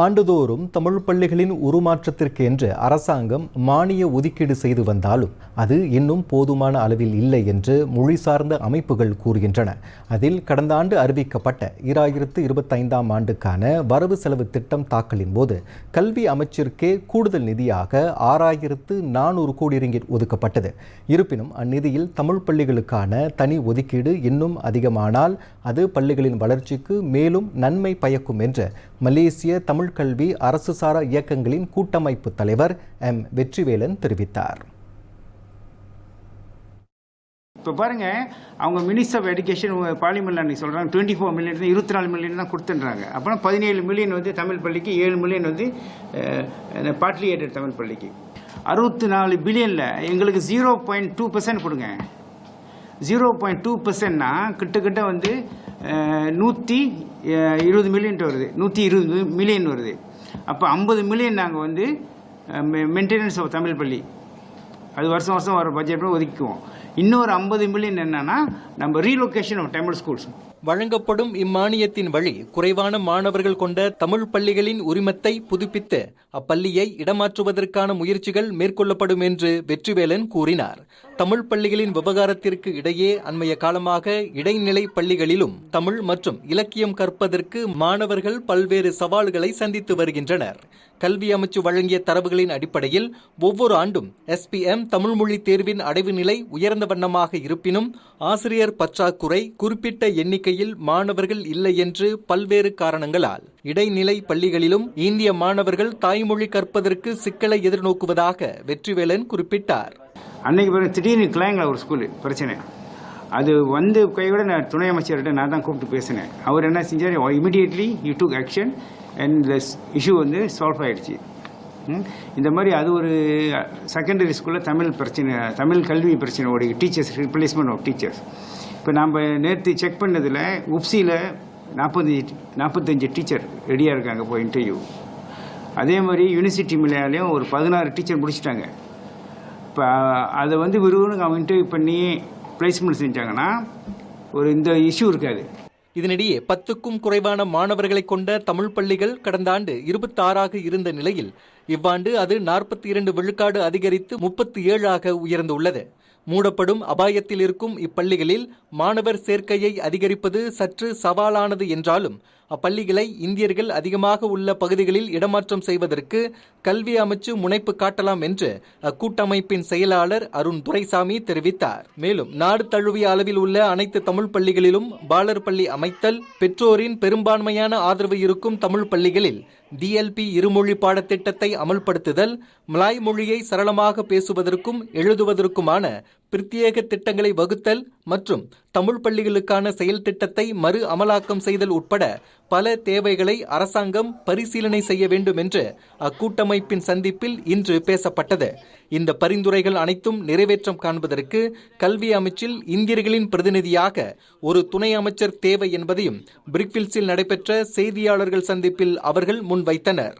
ஆண்டுதோறும் தமிழ் பள்ளிகளின் உருமாற்றத்திற்கு என்று அரசாங்கம் மானிய ஒதுக்கீடு செய்து வந்தாலும் அது இன்னும் போதுமான அளவில் இல்லை என்று மொழி சார்ந்த அமைப்புகள் கூறுகின்றன. அதில் கடந்த ஆண்டு அறிவிக்கப்பட்ட இராயிரத்து இருபத்தைந்தாம் ஆண்டுக்கான வரவு செலவு திட்டம் தாக்கலின் போது கல்வி அமைச்சிற்கே கூடுதல் நிதியாக ஆறாயிரத்து நானூறு கோடி ரிங்கிட் ஒதுக்கப்பட்டது. இருப்பினும் அந்நிதியில் தமிழ் பள்ளிகளுக்கான தனி ஒதுக்கீடு இன்னும் அதிகமானால் அது பள்ளிகளின் வளர்ச்சிக்கு மேலும் நன்மை பயக்கும் என்று மலேசிய தமிழ் கல்வி அரசு சாரா இயக்கங்களின் கூட்டமைப்பு தலைவர் எம். வெற்றிவேலன் தெரிவித்தார். இப்போ பாருங்க அவங்க மினிஸ்டர் ஆஃப் எஜுகேஷன் பார்லிமெண்ட்ல அன்னைக்கு சொல்கிறாங்க டுவெண்ட்டி ஃபோர் மில்லியன் இருபத்தி நாலு மில்லியன் தான் கொடுத்துன்றாங்க. அப்புறம் பதினேழு மில்லியன் வந்து தமிழ் பள்ளிக்கு ஏழு மில்லியன் வந்து பார்ட்லி ஏடட் தமிழ் பள்ளிக்கு. அறுபத்தி நாலு பில்லியனில் எங்களுக்கு ஜீரோ பாயிண்ட் டூ பர்சன்ட் கொடுங்க. ஜீரோ பாயிண்ட் டூ பர்சன்ட்னா கிட்டக்கிட்ட வந்து நூற்றி இருபது மில்லியன் வருது. நூற்றி இருபது மில்லியன் வருது. அப்போ ஐம்பது மில்லியன் நாங்கள் வந்து மெயின்டெனன்ஸ் ஆஃப் தமிழ் பள்ளி. அது வருஷம் வருஷம் வர பட்ஜெட்டில் ஒதுக்குவோம் இன்னொரு ஐம்பது மில்லியன் என்னென்னா நம்ம ரீலொகேஷன் ஆஃப் தமிழ் ஸ்கூல்ஸ் வழங்கப்படும் இம்மானியத்தின் வழி குறைவான மாணவர்கள் கொண்ட தமிழ் பள்ளிகளின் உரிமத்தை புதுப்பித்து அப்பள்ளியை இடமாற்றுவதற்கான முயற்சிகள் மேற்கொள்ளப்படும் என்று வெற்றிவேலன் கூறினார். தமிழ் பள்ளிகளின் விவகாரத்திற்கு இடையே அண்மைய காலமாக இடைநிலை பள்ளிகளிலும் தமிழ் மற்றும் இலக்கியம் கற்பதற்கு மாணவர்கள் பல்வேறு சவால்களை சந்தித்து வருகின்றனர். கல்வி அமைச்சு வழங்கிய தரவுகளின் அடிப்படையில் ஒவ்வொரு ஆண்டும் எஸ்பிஎம் தமிழ் மொழி தேர்வின் அடைவு நிலை உயர்ந்த வண்ணமாக இருப்பினும் ஆசிரியர் பற்றாக்குறை குறிப்பிட்ட எண்ணிக்கை எண்ணிக்கையில் மாணவர்கள் இல்லை என்று பல்வேறு காரணங்களால் இடைநிலை பள்ளிகளிலும் இந்திய மாணவர்கள் தாய்மொழி கற்பதற்கு சிக்கலை எதிர்நோக்குவதாக வெற்றிவேலன் குறிப்பிட்டார். அன்னைக்கு பிறகு திடீர்னு கிளாங்கில் ஒரு ஸ்கூலு பிரச்சனை. அது வந்து கையோட நான் துணை அமைச்சர்கிட்ட நான் தான் கூப்பிட்டு பேசினேன். அவர் என்ன செஞ்சார்? Immediately you took action and the issue வந்து சால்வ் ஆகிடுச்சு இந்த மாதிரி அது ஒரு செகண்டரி ஸ்கூலில் தமிழ் பிரச்சனை தமிழ் கல்வி பிரச்சனை ஓடி டீச்சர்ஸ் ரிப்ளேஸ்மெண்ட் ஆஃப் டீச்சர்ஸ் இப்போ நாம் நேற்று செக் பண்ணதில் உப்சியில் நாற்பத்தஞ்சு நாற்பத்தஞ்சு டீச்சர் ரெடியாக இருக்காங்க இப்போ இன்டர்வியூ அதே மாதிரி யூனிவர்சிட்டி மில்லையாலையும் ஒரு பதினாறு டீச்சர் முடிச்சிட்டாங்க. இப்போ அதை வந்து விரும்புன்னு அவங்க இன்டர்வியூ பண்ணி பிளேஸ்மெண்ட் செஞ்சாங்கன்னா ஒரு இந்த இஷ்யூ இருக்காது. இதனிடையே பத்துக்கும் குறைவான மாணவர்களை கொண்ட தமிழ் பள்ளிகள் கடந்த ஆண்டு இருபத்தாறாக இருந்த நிலையில் இவ்வாண்டு அது நாற்பத்தி இரண்டு விழுக்காடு அதிகரித்து முப்பத்தி ஏழாக உயர்ந்துள்ளது மூடப்படும் அபாயத்தில் இருக்கும் இப்பள்ளிகளில் மாணவர் சேர்க்கையை அதிகரிப்பது சற்று சவாலானது என்றாலும் அப்பள்ளிகளை இந்தியர்கள் அதிகமாக உள்ள பகுதிகளில் இடமாற்றம் செய்வதற்கு கல்வி அமைச்சு முனைப்பு காட்டலாம் என்று அக்கூட்டமைப்பின் செயலாளர் அருண் துரைசாமி தெரிவித்தார். மேலும் நாடு தழுவிய அளவில் உள்ள அனைத்து தமிழ் பள்ளிகளிலும் பாலர் பள்ளி அமைத்தல் பெற்றோரின் பெரும்பான்மையான ஆதரவு இருக்கும் தமிழ் பள்ளிகளில் டிஎல்பி இருமொழி பாடத்திட்டத்தை அமல்படுத்துதல் மலாய் மொழியை சரளமாக பேசுவதற்கும் எழுதுவதற்குமான பிரத்யேக திட்டங்களை வகுத்தல் மற்றும் தமிழ் பள்ளிகளுக்கான செயல் திட்டத்தை மறு அமலாக்கம் செய்தல் உட்பட பல தேவைகளை அரசாங்கம் பரிசீலனை செய்ய வேண்டும் என்று அக்கூட்டமைப்பின் சந்திப்பில் இன்று பேசப்பட்டது. இந்த பரிந்துரைகள் அனைத்தும் நிறைவேற்றம் காண்பதற்கு கல்வி அமைச்சில் இந்தியர்களின் பிரதிநிதியாக ஒரு துணை அமைச்சர் தேவை என்பதையும் பிரிக்வில்ஸில் நடைபெற்ற செய்தியாளர்கள் சந்திப்பில் அவர்கள் முன்வைத்தனர்.